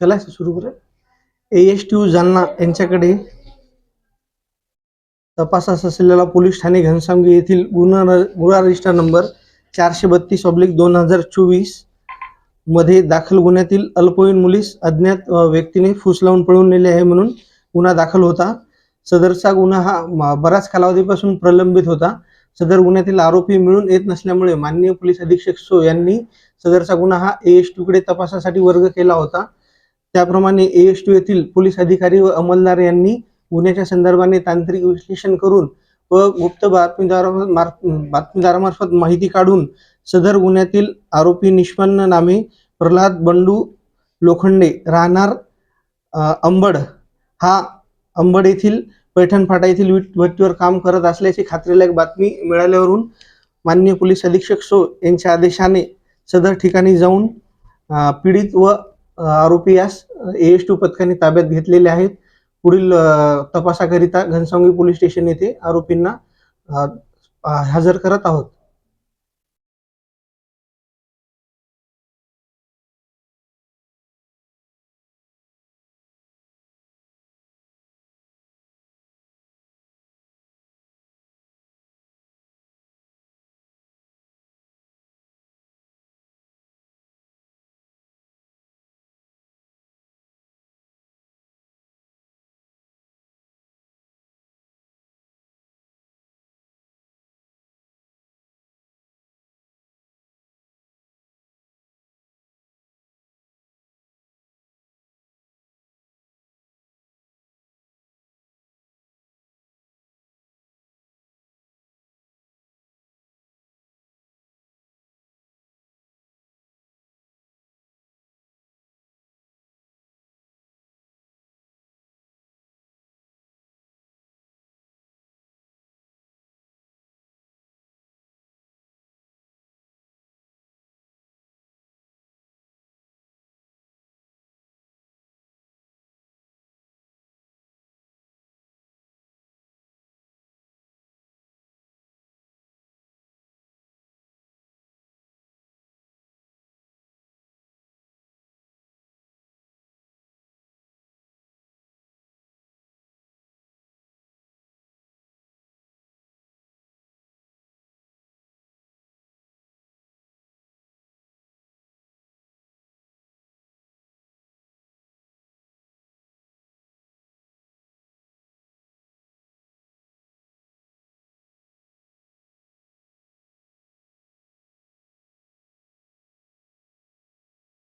चला सुरू करा A S T U Jalna यांच्याकडे तपासास असलेला पोलीस ठाणे घनसामगी येथील गुन्हा गुन्हा रजिस्टर नंबर चारशे बत्तीस ऑब्लिक दोन हजार चोवीसमध्ये दाखल गुन्ह्यातील अल्पवयीन मुलीस अज्ञात व्यक्तीने फूस लावून पळून नेले आहे म्हणून गुन्हा दाखल होता. सदरचा गुन्हा हा बराच कालावधीपासून प्रलंबित होता. सदर गुन्ह्यातील आरोपी मिळून येत नसल्यामुळे माननीय पोलीस अधीक्षक सो यांनी सदरचा गुन्हा हा ए एसकडे तपासासाठी वर्ग केला होता. त्याप्रमाणे ए टू येथील पोलीस अधिकारी व अंमलदार यांनी गुन्ह्याच्या संदर्भाने तांत्रिक विश्लेषण करून व गुप्त बातमीदारा बातमीदारामार्फत माहिती काढून सदर गुन्ह्यातील आरोपी निष्पन्न नामे प्रल्हाद बंडू लोखंडे राहणार अंबड. हा अंबड येथील पैठण फाटा येथील वीट भट्टीवर काम करत असल्याची खात्रीलायक बातमी मिळाल्यावरून माननीय पोलीस अधीक्षक सो यांच्या आदेशाने सदर ठिकाणी जाऊन पीडित व आरोपी यास ए एस टू पथकाने ताब्यात घेतलेले आहेत. पुढील तपासाकरिता घनसावंगी पोलीस स्टेशन येथे आरोपींना हजर करत आहोत.